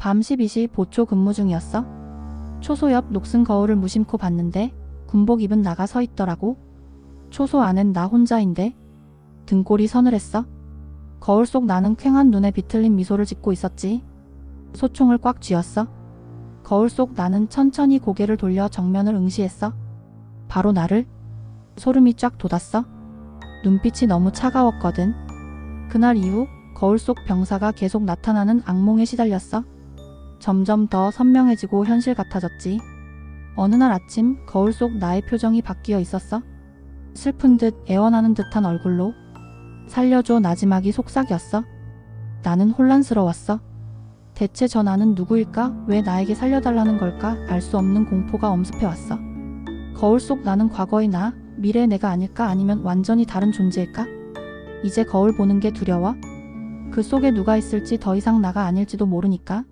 밤 12시 보초 근무 중이었어. 초소 옆 녹슨 거울을 무심코 봤는데 군복 입은 나가 서 있더라고. 초소 안엔 나 혼자인데 등골이 서늘했어. 거울 속 나는 퀭한 눈에 비틀린 미소를 짓고 있었지. 소총을 꽉 쥐었어. 거울 속 나는 천천히 고개를 돌려 정면을 응시했어. 바로 나를 소름이 쫙 돋았어. 눈빛이 너무 차가웠거든. 그날 이후 거울 속 병사가 계속 나타나는 악몽에 시달렸어. 점점 더 선명해지고 현실 같아졌지. 어느 날 아침 거울 속 나의 표정이 바뀌어 있었어. 슬픈 듯 애원하는 듯한 얼굴로 살려줘 나지막이 속삭였어. 나는 혼란스러웠어. 대체 저 나는 누구일까? 왜 나에게 살려달라는 걸까? 알 수 없는 공포가 엄습해왔어. 거울 속 나는 과거의 나, 미래의 내가 아닐까? 아니면 완전히 다른 존재일까? 이제 거울 보는 게 두려워? 그 속에 누가 있을지 더 이상 나가 아닐지도 모르니까.